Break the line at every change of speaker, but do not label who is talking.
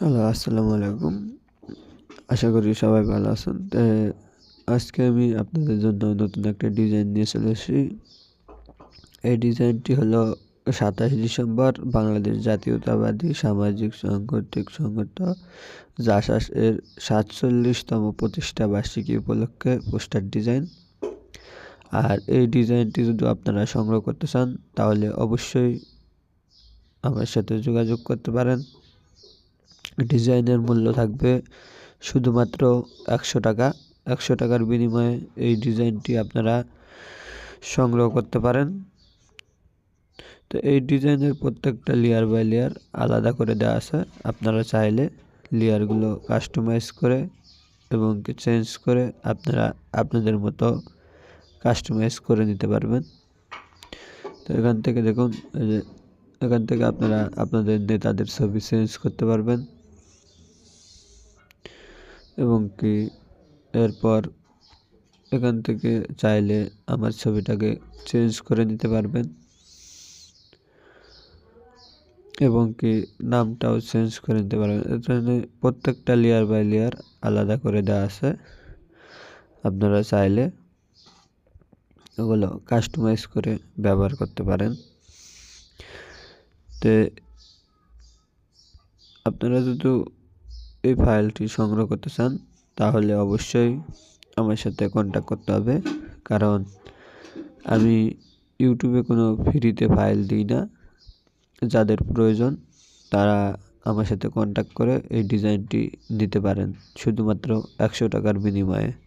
Hello, আসসালামু আলাইকুম। আশা করি সবাই ভালো আছেন। আজকে আমি আপনাদের জন্য নতুন একটা ডিজাইন নিয়ে চলে এসেছি। এই ডিজাইনটি হলো সাতাশ ডিসেম্বর, বাংলাদেশ জাতীয়তাবাদী সামাজিক সাংগঠনিক সংগঠন জাসাস এর সাতচল্লিশতম প্রতিষ্ঠা বার্ষিকী উপলক্ষে পোস্টার ডিজাইন। আর এই ডিজাইনটি যদি আপনারা সংগ্রহ করতে চান, তাহলে অবশ্যই আমার সাথে যোগাযোগ করতে পারেন। ডিজাইনের মূল্য থাকবে শুধুমাত্র একশো টাকা। একশো টাকার বিনিময়ে এই ডিজাইনটি আপনারা সংগ্রহ করতে পারেন। তো এই ডিজাইনের প্রত্যেকটা লেয়ার বাই লেয়ার আলাদা করে দেওয়া আছে। আপনারা চাইলে লেয়ারগুলো কাস্টমাইজ করে এবং চেঞ্জ করে আপনারা আপনাদের মতো কাস্টমাইজ করে নিতে পারবেন। তো এখান থেকে দেখুন এখান থেকে আপনারা আপনাদের নেতাদের ছবি চেঞ্জ করতে পারবেন। এবং কি এরপর এখান থেকে চাইলে আমার ছবিটাকে চেঞ্জ করে নিতে পারবেন। এবং কি নামটাও চেঞ্জ করে নিতে পারবেন। এখানে প্রত্যেকটা লেয়ার বাই লেয়ার আলাদা করে দেওয়া আছে। আপনারা চাইলে ওগুলো কাস্টমাইজ করে ব্যবহার করতে পারেন। তে আপনারা যদি এই ফাইলটি সংগ্রহ করতে চান, তাহলে অবশ্যই আমার সাথে কন্ট্যাক্ট করতে হবে। কারণ আমি ইউটিউবে কোনো ফ্রিতে ফাইল দিই না। যাদের প্রয়োজন, তারা আমার সাথে কন্ট্যাক্ট করে এই ডিজাইনটি নিতে পারেন। শুধুমাত্র একশো টাকার বিনিময়ে।